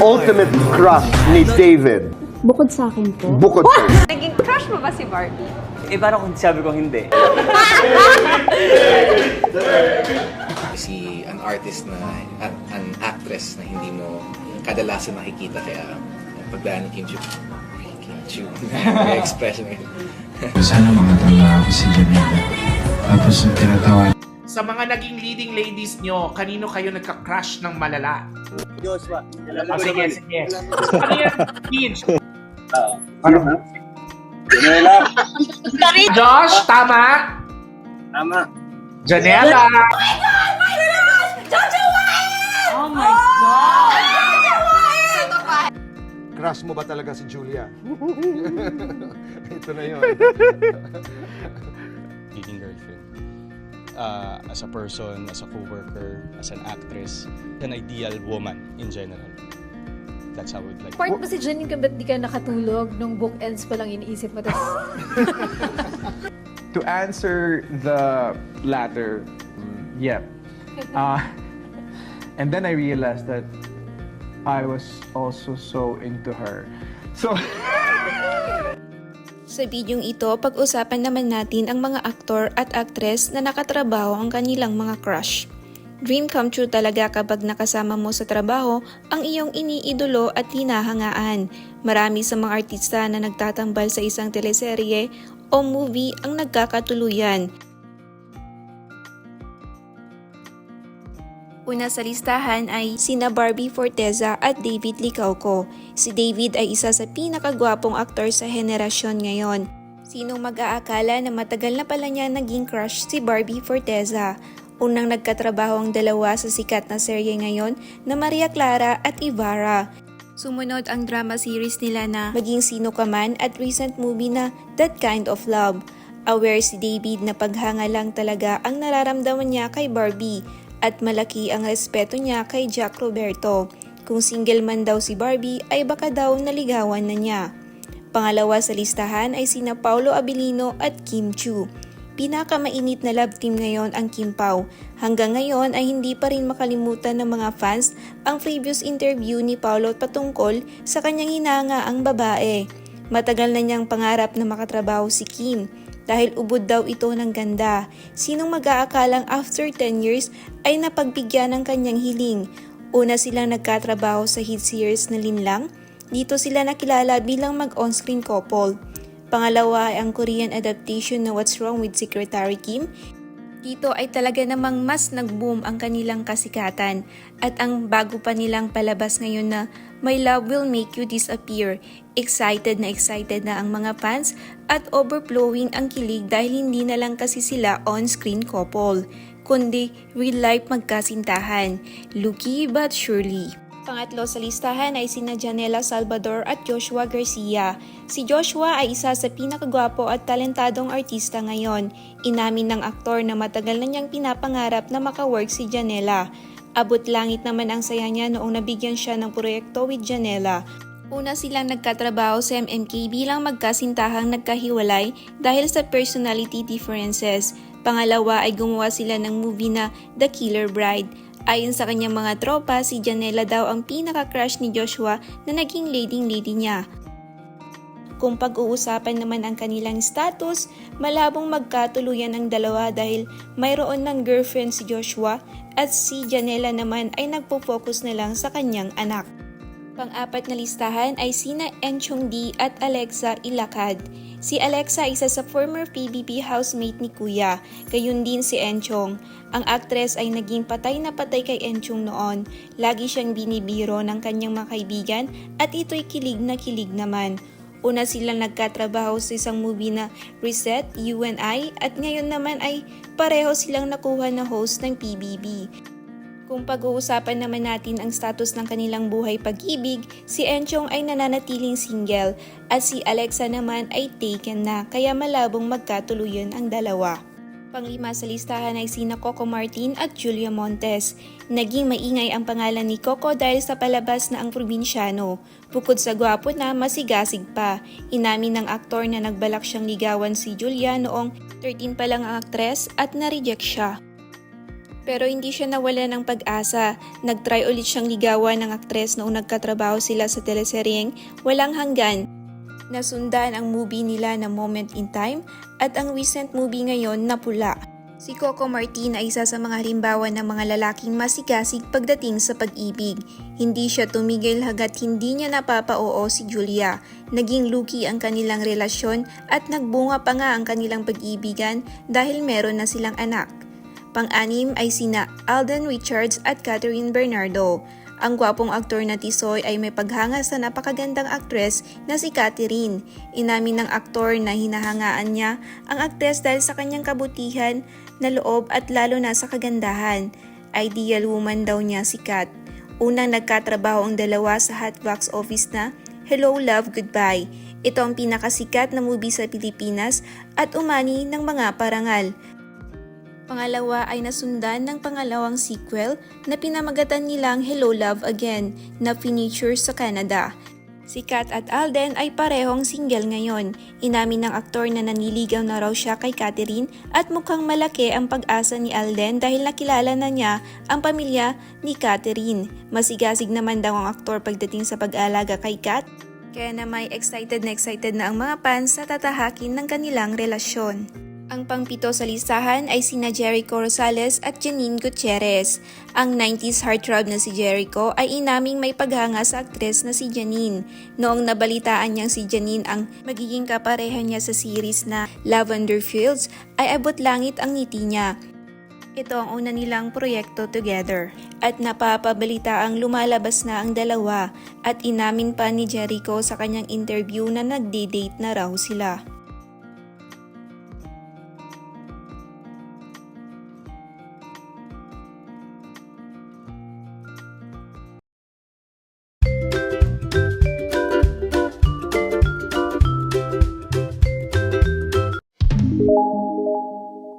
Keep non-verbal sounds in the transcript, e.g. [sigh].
ultimate crush ni David? Bukod sa akin po. Bukod sa [laughs] Naging crush mo ba si Barbie? Eh, parang kung sabi ko hindi. si an artist na at an actress na hindi mo kadalasan nakikita kaya pagdaan ni Kim Chu Kim Chu [laughs] may expression ngayon Sana makatanda ako si Janela. Tapos yung tinatawa Sa mga naging leading ladies nyo, kanino kayo nagka-crush ng malala? Joshua. Oh, sige, sige. Ano yan? Hinge. Josh, tama? Tama. Janela. Oh my God! Crush mo ba talaga si Julia? [laughs] [laughs] Ito na yun. [laughs] Leading girlfriend. Uh, as a person, as a co-worker, as an actress, an ideal woman in general. That's how I would like. Part mo si Janine kung ba't di ka nakatulog nung book ends pa lang iniisip mo. Tas, To answer the latter, yeah. Uh, and then I realized that I was also so into her. So, [laughs] Sa bidyong ito, pag-usapan naman natin ang mga aktor at aktres na nakatrabaho ang kanilang mga crush. Dream come true talaga kapag nakasama mo sa trabaho ang iyong iniidolo at hinahangaan. Marami sa mga artista na nagtatambal sa isang teleserye o movie ang nagkakatuluyan. Una sa listahan ay sina Barbie Forteza at David Licauco. Si David ay isa sa pinakagwapong aktor sa henerasyon ngayon. Sinong mag-aakala na matagal na pala niya naging crush si Barbie Forteza? Unang nagkatrabaho ang dalawa sa sikat na serye ngayon na Maria Clara at Ibarra. Sumunod ang drama series nila na Maging Sino Ka Man at recent movie na That Kind of Love. Aware si David na paghanga lang talaga ang nararamdaman niya kay Barbie at malaki ang respeto niya kay Jack Roberto. Kung single man daw si Barbie ay baka daw naligawan na niya. Pangalawa sa listahan ay sina Paulo Abilino at Kim Chu. Pinakamainit na love team ngayon ang Kim Pao. Hanggang ngayon ay hindi pa rin makalimutan ng mga fans ang previous interview ni Paulo patungkol sa kanyang hinanga ang babae. Matagal na niyang pangarap na makatrabaho si Kim dahil ubod daw ito ng ganda. Sinong mag-aakalang after 10 years ay napagbigyan ng kanyang hiling. Una silang nagkatrabaho sa hit series na Linlang. Dito sila nakilala bilang mag-on-screen couple. Pangalawa ay ang Korean adaptation na What's Wrong with Secretary Kim. Dito ay talaga namang mas nag-boom ang kanilang kasikatan at ang bago pa nilang palabas ngayon na My Love Will Make You Disappear. Excited na excited na ang mga fans at overflowing ang kilig dahil hindi na lang kasi sila on-screen couple, kundi real life magkasintahan. Lucky but surely. Pangatlo sa listahan ay sina Janela Salvador at Joshua Garcia. Si Joshua ay isa sa pinakagwapo at talentadong artista ngayon. Inamin ng aktor na matagal na niyang pinapangarap na makawork si Janela. Abot langit naman ang saya niya noong nabigyan siya ng proyekto with Janela. Una silang nagkatrabaho sa MMK bilang magkasintahang nagkahiwalay dahil sa personality differences. Pangalawa ay gumawa sila ng movie na The Killer Bride. Ayon sa kanyang mga tropa, si Janela daw ang pinaka-crush ni Joshua na naging leading-lady niya. Kung pag-uusapan naman ang kanilang status, malabong magkatuluyan ang dalawa dahil mayroon ng girlfriend si Joshua at si Janela naman ay nagpo-focus na lang sa kanyang anak. Pang-apat na listahan ay sina Enchong D at Alexa Ilacad. Si Alexa isa sa former PBB housemate ni Kuya, gayon din si Enchong. Ang aktres ay naging patay na patay kay Enchong noon. Lagi siyang binibiro ng kanyang mga kaibigan at ito'y kilig na kilig naman. Una silang nagkatrabaho sa isang movie na Reset, You at ngayon naman ay pareho silang nakuha na host ng PBB. Kung pag-uusapan naman natin ang status ng kanilang buhay pag-ibig, si Enchong ay nananatiling single at si Alexa naman ay taken na kaya malabong magkatuluyan ang dalawa. Panglima sa listahan ay sina Coco Martin at Julia Montes. Naging maingay ang pangalan ni Coco dahil sa palabas na ang probinsyano. Bukod sa gwapo na, masigasig pa. Inamin ng aktor na nagbalak siyang ligawan si Julia noong 13 pa lang ang aktres at na-reject siya. Pero hindi siya nawala ng pag-asa. Nag-try ulit siyang ligawan ng aktres noong nagkatrabaho sila sa teleseryeng Walang Hanggan. Nasundan ang movie nila na Moment in Time at ang recent movie ngayon na Pula. Si Coco Martin ay isa sa mga halimbawa ng mga lalaking masigasig pagdating sa pag-ibig. Hindi siya tumigil hagat hindi niya napapa-oo si Julia. Naging luki ang kanilang relasyon at nagbunga pa nga ang kanilang pag-ibigan dahil meron na silang anak. Pang-anim ay sina Alden Richards at Catherine Bernardo. Ang gwapong aktor na Tisoy ay may paghanga sa napakagandang aktres na si Catherine. Inamin ng aktor na hinahangaan niya ang aktres dahil sa kanyang kabutihan na loob at lalo na sa kagandahan. Ideal woman daw niya si Kat. Unang nagkatrabaho ang dalawa sa hot box office na Hello Love Goodbye. Ito ang pinakasikat na movie sa Pilipinas at umani ng mga parangal. Pangalawa ay nasundan ng pangalawang sequel na pinamagatan nilang Hello Love Again na finiture sa Canada. Si Kat at Alden ay parehong single ngayon. Inamin ng aktor na naniligaw na raw siya kay Catherine at mukhang malaki ang pag-asa ni Alden dahil nakilala na niya ang pamilya ni Catherine. Masigasig naman daw ang aktor pagdating sa pag-aalaga kay Kat. Kaya na may excited na excited na ang mga fans sa tatahakin ng kanilang relasyon. Ang pangpito sa listahan ay sina Jericho Rosales at Janine Gutierrez. Ang 90s heartthrob na si Jericho ay inaming may paghanga sa aktres na si Janine. Noong nabalitaan niyang si Janine ang magiging kapareha niya sa series na Lavender Fields, ay abot langit ang ngiti niya. Ito ang una nilang proyekto together. At napapabalita ang lumalabas na ang dalawa at inamin pa ni Jericho sa kanyang interview na nagde-date na raw sila.